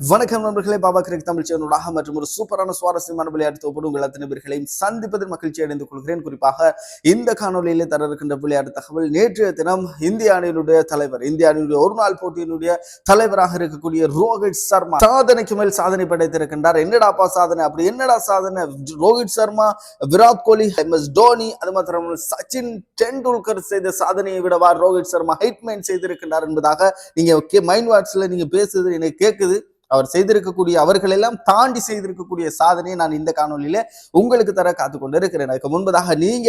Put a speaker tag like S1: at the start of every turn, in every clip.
S1: வணக்கம் நண்பர்களே பாபா கிரிக் தமிழ் சேனலாக மற்றும் ஒரு சூப்பரான சுவாரஸ்யமான விளையாட்டு தொகுப்பு உங்கள் அத்தனை பேர்களையும் சந்திப்பதில் மகிழ்ச்சி அடைந்து கொள்கிறேன். குறிப்பாக இந்த காணொலியிலே தர இருக்கின்ற விளையாட்டு தகவல் நேற்றைய தினம் இந்திய அணியினுடைய தலைவர் இந்திய அணியினுடைய ஒரு நாள் போட்டியினுடைய தலைவராக இருக்கக்கூடிய ரோஹித் சர்மா சாதனைக்கு மேல் சாதனை படைத்திருக்கின்றார். என்னடாப்பா சாதனை? அப்படி என்னடா சாதனை? ரோஹித் சர்மா விராட் கோலி எம் எஸ் டோனி அது மாத்திரம் சச்சின் டெண்டுல்கர் செய்த சாதனையை விடவா ரோஹித் சர்மா ஹைட்மேன் செய்திருக்கின்றார் என்பதாக நீங்க மைண்ட் வாட்ஸ்ல நீங்க பேசுறது எனக்கு கேட்குது அவர் செய்திருக்கக்கூடிய அவர்கள் எல்லாம் தாண்டி செய்திருக்கக்கூடிய சாதனையை நான் இந்த காணொலியில உங்களுக்கு தர காத்து கொண்டு இருக்கிறேன் அதுக்கு முன்பதாக நீங்க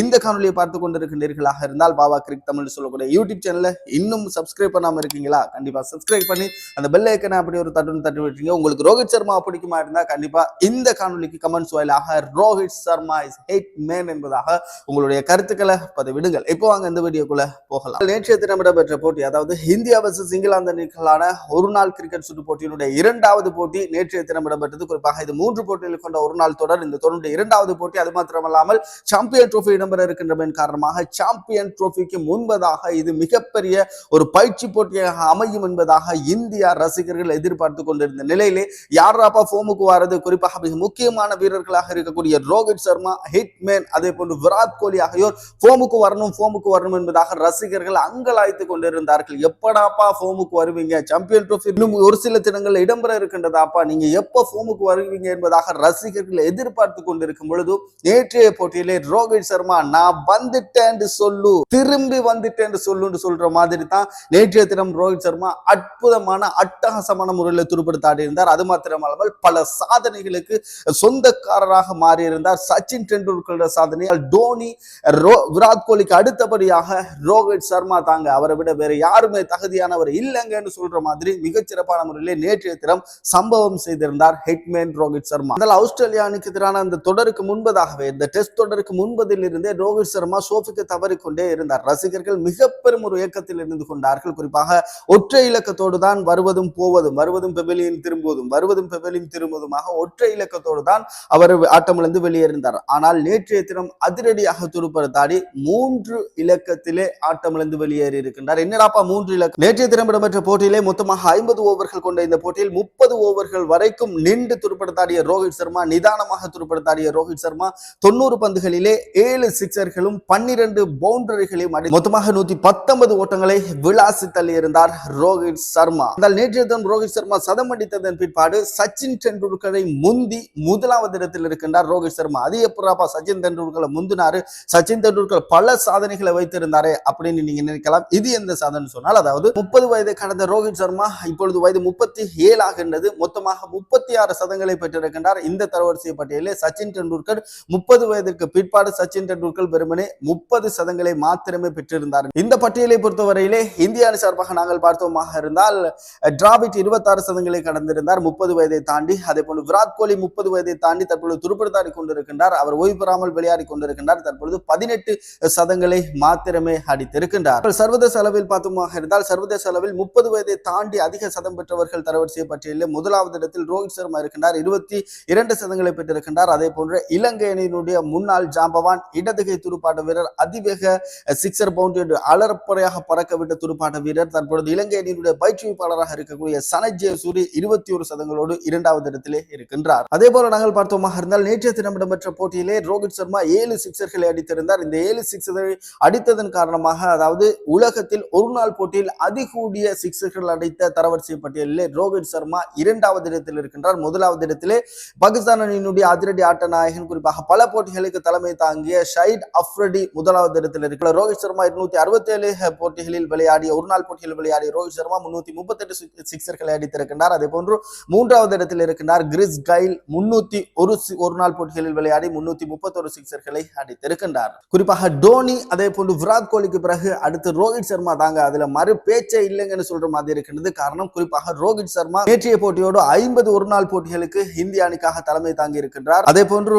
S1: இந்த காணொலியை பார்த்து கொண்டிருக்கின்றீர்களாக இருந்தால் பாபா கிரிக் தமிழ் சொல்லக்கூடிய யூடியூப் சேனல்ல இன்னும் சப்ஸ்கிரைப் பண்ணாம இருக்கீங்களா? கண்டிப்பா சப்ஸ்கிரைப் பண்ணி அந்த பெல் ஐக்கனை அப்படி ஒரு தட்டு தட்டி விட்டுருங்க. உங்களுக்கு ரோஹித் சர்மா பிடிக்குமா இருந்தா கண்டிப்பா இந்த காணொலிக்கு கமெண்ட்ஸ் வாயிலாக Rohit Sharma is hit man என்பதாக உங்களுடைய கருத்துக்களை பதிவிடுங்கள். இப்போ வாங்க இந்த வீடியோக்குள்ள போகலாம். நேற்றைய தினம் இடம்பெற்ற போட்டி அதாவது இந்தியா வர்சஸ் இங்கிலாந்து அணிகளான ஒரு நாள் கிரிக்கெட் சுற்று போட்டியினுடைய இரண்டாவது போட்டி நேற்றைய தினம் இடம்பெற்றது. குறிப்பாக இது மூன்று போட்டிகள் கொண்ட ஒரு நாள் தொடர். இந்த தொடருடைய இரண்டாவது போட்டி அது மாத்திரமல்லாமல் சாம்பியன் ட்ரோஃபி இடம்பெற இருக்கின்றமையின் காரணமாக சாம்பியன் ட்ரோஃபிக்கு முன்பதாக இது மிகப்பெரிய ஒரு பயிற்சி போட்டியாக அமையும் என்பதாக இந்தியா ரசிகர்கள் எதிர்பார்த்து கொண்டிருந்த நிலையிலே யாராப்பா ஃபோமுக்கு வாரது? குறிப்பாக மிக முக்கியமான வீரர்களாக இருக்கக்கூடிய ரோஹித் சர்மா ஹிட்மேன் அதே போன்று விராட் கோலி ஆகியோர் ஃபோமுக்கு வரணும் ஃபோமுக்கு வரணும் என்பதாக ரசிகர்கள் அங்கலாய்த்து கொண்டிருந்தார்கள். எப்படாப்பா ஃபோமுக்கு வருவீங்க? சாம்பியன் ட்ரோஃபி இன்னும் ஒரு சில தினங்கள் இடம்பெற இருக்கின்றதாப்பா நீங்க எப்ப ஃபோமுக்கு வருவீங்க என்பதாக ரசிகர்கள் எதிர்பார்த்து கொண்டிருக்கும் பொழுது நேற்றைய போட்டியிலே ரோஹித் சர்மா நான் வந்துட்டேன் சொல்லு திரும்பி வந்துட்டேன் சொல்லுன்னு சொல்ற மாதிரி தான் நேற்றைய தினம் ரோஹித் சர்மா அற்புதமான அட்டகாசமான முறையில் துருப்படுத்தாடி இருந்தார் அது மாத்திரமல்லாமல் பல சாதனைகளுக்கு சொந்தக்காரராக மாறியிருந்தார். சச்சின் டெண்டுல்கரோட சாதனையால் டோனி ரோ- விராட் கோலிக்கு அடுத்தபடியாக ரோஹித் சர்மா தாங்க. அவரை விட வேற யாருமே தகுதியானவர் இல்லைங்கன்னு சொல்ற மாதிரி மிகச்சிறப்பான முறையிலே நேற்றைய தினம் சம்பவம் செய்திருந்தார் ஹெட்மேன் ரோஹித் சர்மா. அதில் ஆஸ்திரேலியா அணிக்கு எதிரான அந்த தொடருக்கு முன்பதாகவே இந்த டெஸ்ட் தொடருக்கு முன்பதில் இருந்தே ரோஹித் சர்மா சோஃபிக்கு தவறிக்கொண்டே இருந்தார். ரசிகர்கள் மிக பெரும் ஒரு இயக்கத்தில் இருந்து கொண்டார்கள். குறிப்பாக ஒற்றை இலக்கத்தோடு தான் வருவதும் போவதும் வருவதும் பெவிலியன் திரும்புவதும் வருவதும் பெவிலியன் திரும்புவதுமாக ஒற்றை இலக்கத்தோடு தான் அவர் ஆட்டமிழந்து வெளியேறினார். ஆனால் நேற்றைய தினம் அதிரடியாக துடுப்படுத்தாடி மூன்று இலக்கத்திலே ஆட்டமிழந்து வெளியேறி இருக்கின்றார் என்னடாப்பா மூன்று இலக்கம் நேற்றைய தினம் இடம்பெற்ற போட்டியிலே மொத்தமாக ஐம்பது ஓவர்கள் கொண்ட இந்த போட்டியில் முப்பது ஓவர்கள் வரைக்கும் நின்று துருப்படுத்தாடிய ரோஹித் சர்மா நிதானமாக துருப்படுத்தாடிய ரோஹித் சர்மா தொண்ணூறு பந்துகளிலே ஏழு சிக்சர்களும் பன்னிரண்டு பவுண்டரிகளையும் அடி மொத்தமாக நூத்தி பத்தொன்பது ஓட்டங்களை விளாசி தள்ளியிருந்தார் ரோஹித் சர்மா. ஆனால் நேற்றைய தினம் ரோஹித் சர்மா சதம் அடித்ததன் பிற்பாடு சச்சின் டெண்டுல்கரை முந்தி முதலாவது இடத்தில் இருக்கின்றார் ரோஹித் சர்மா. அது எப்படாப்பா சச்சின் டெண்டுல்கரை முந்தினாரு? சச்சின் டெண்டுல்கர் பல சாதனைகளை வைத்திருந்தாரே அப்படின்னு நீங்க நினைக்கலாம். இது எந்த சாதனை சொன்னால் அதாவது முப்பது வயதை கடந்த ரோஹித் சர்மா இப்பொழுது வயது முப்பத்தி ஏழு ஆகின்றது. மொத்தமாக முப்பத்தி ஆறு சதங்களை பெற்றிருக்கின்றார். இந்த தரவரிசை பட்டியலில் சச்சின் டெண்டுல்கர் முப்பது வயதிற்கு பிற்பாடு சச்சின் டெண்டுல்கர் வெறுமனே முப்பது சதங்களை மாத்திரமே பெற்றிருந்தார். இந்த பட்டியலை பொறுத்தவரையிலே இந்திய அணி சார்பாக நாங்கள் பார்த்தோமாக இருந்தால் டிராவிட் இருபத்தாறு சதங்களை கடந்திருந்தார் முப்பது வயதை தாண்டி. அதே போன்று விராட் கோலி முப்பது வயதை தாண்டி தற்பொழுது துருப்படுத்தாடி கொண்டிருக்கின்றார். அவர் ஓய்வு பெறாமல் விளையாடி கொண்டிருக்கின்றார். தற்பொழுது பதினெட்டு சதங்களை மாத்திரமே அடித்திருக்கின்றார். சர்வதேச அளவில் பார்த்தோமாக இருந்தால் சர்வதேச அளவில் முப்பது வயதை தாண்டி அதிக சதம் பெற்றவர்கள் வரிசை பட்டியலில் முதலாவது இடத்தில் ரோஹித் சர்மா இருக்கின்றார். இருபத்தி இரண்டு சதங்களை பெற்றிருக்கின்றார். அதே போன்ற இலங்கை அணியினுடைய முன்னாள் ஜாம்பவான் இடதுகை துடுப்பாட்ட வீரர் அதிவேக சிக்ஸர் பவுண்டரி என்று பறக்க பறக்கவிட்ட துடுப்பாட்ட வீரர் தற்பொழுது இலங்கை அணியினுடைய பயிற்றுவிப்பாளராக இருக்கக்கூடிய சனத் சூரி இருபத்தி ஒரு சதங்களோடு இரண்டாவது இடத்திலே இருக்கின்றார். அதே போல நாங்கள் பார்த்தோமாக இருந்தால் நேற்றைய தினம் இடம்பெற்ற போட்டியிலே ரோஹித் சர்மா ஏழு சிக்ஸர்களை அடித்திருந்தார். இந்த ஏழு சிக்ஸர்களை அடித்ததன் காரணமாக அதாவது உலகத்தில் ஒரு நாள் போட்டியில் அதிகூடிய சிக்ஸர்கள் அடித்த தரவரிசை பட்டியலிலே ரோஹித் ரோஹித் சர்மா இரண்டாவது இடத்தில் இருக்கின்றார். முதலாவது இடத்திலே பாகிஸ்தான் அணியினுடைய அதிரடி ஆட்ட நாயகன் குறிப்பாக பல போட்டிகளுக்கு தலைமை தாங்கிய ஷைட் அஃப்ரடி முதலாவது இடத்தில் இருக்கிறார். ரோஹித் சர்மா இருநூத்தி அறுபத்தி ஏழு போட்டிகளில் விளையாடிய ஒரு நாள் போட்டியில் விளையாடிய ரோஹித் சர்மா முன்னூத்தி முப்பத்தி எட்டு சிக்ஸர்களை அடித்திருக்கின்றார். அதே போன்று மூன்றாவது இடத்தில் இருக்கின்றார் கிறிஸ் கைல் முன்னூத்தி ஒரு ஒரு நாள் போட்டிகளில் விளையாடி முன்னூத்தி முப்பத்தொரு சிக்ஸர்களை அடித்திருக்கின்றார். குறிப்பாக டோனி அதே போன்று விராட் கோலிக்கு பிறகு அடுத்து ரோஹித் சர்மா தாங்க அதுல மறு பேச்சே இல்லைங்கன்னு சொல்ற மாதிரி இருக்கின்றது. காரணம் குறிப்பாக ரோஹித் சர்மா நேற்றைய போட்டியோடு ஐம்பது ஒரு நாள் போட்டிகளுக்கு இந்திய அணிக்காக தலைமை தாங்கி இருக்கின்றார் அதே போன்று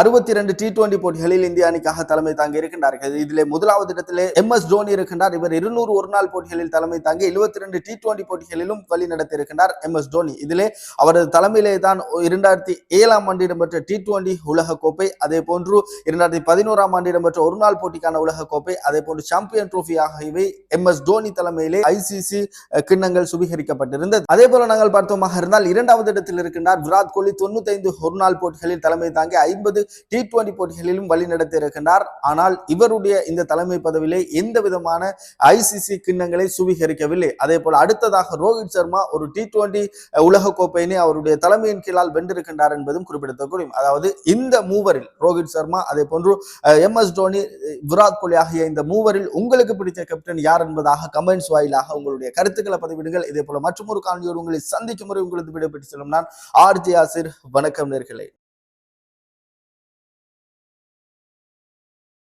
S1: அறுபத்தி ரெண்டு டி டுவெண்டி போட்டிகளில் இந்திய அணிக்காக தலைமை தாங்கி இருக்கின்றார்கள். இதில் முதலாவது இடத்திலே எம் எஸ் தோனி இருக்கின்றார். இவர் இருநூறு ஒரு நாள் போட்டிகளில் தலைமை தாங்கி எழுபத்தி ரெண்டு டி டுவெண்டி போட்டிகளிலும் வழி நடத்தி இருக்கின்றார் எம் எஸ் தோனி. இதிலே அவரது தலைமையிலே தான் இரண்டாயிரத்தி ஏழாம் ஆண்டு இடம்பெற்ற டி டுவெண்டி உலக கோப்பை அதே போன்று இரண்டாயிரத்தி பதினோராம் ஆண்டு இடம்பெற்ற ஒரு நாள் போட்டிக்கான உலக கோப்பை அதே போன்று சாம்பியன் ட்ரோஃபி ஆகியவை எம் எஸ் தோனி தலைமையிலே ஐசிசி கிண்ணங்கள் சுபீகரிக்கப்பட்டிருந்தது அதே போல நாங்கள் பார்த்தோமாக இருந்தால் இரண்டாவது இடத்தில் இருக்கின்றார் விராட் கோலி தொண்ணூத்தி ஐந்து ஒரு நாள் போட்டிகளில் தலைமை தாங்கி ஐம்பது டி டுவெண்டி போட்டிகளிலும் வழி இருக்கின்றார். ஆனால் இவருடைய இந்த தலைமை பதவியிலே எந்த விதமான ஐசிசி கிண்ணங்களை சுவீகரிக்கவில்லை. அதே போல அடுத்ததாக ரோஹித் சர்மா ஒரு டி டுவெண்டி உலக கோப்பையினை அவருடைய தலைமையின் கீழால் வென்றிருக்கின்றார் என்பதும் குறிப்பிடத்தக்கூடிய அதாவது இந்த மூவரில் ரோஹித் சர்மா அதே போன்று எம் எஸ் தோனி விராட் கோலி ஆகிய இந்த மூவரில் உங்களுக்கு பிடித்த கேப்டன் யார் என்பதாக கமெண்ட்ஸ் வாயிலாக உங்களுடைய கருத்துக்களை பதிவிடுங்கள். இதே போல மற்றும் ஒரு காணொலியோடு உங்களை சந்திக்கும் முறை உங்களுக்கு விடைபெற்று செல்லும் நான் ஆர்ஜி ஆசிர். வணக்கம் நேர்களை.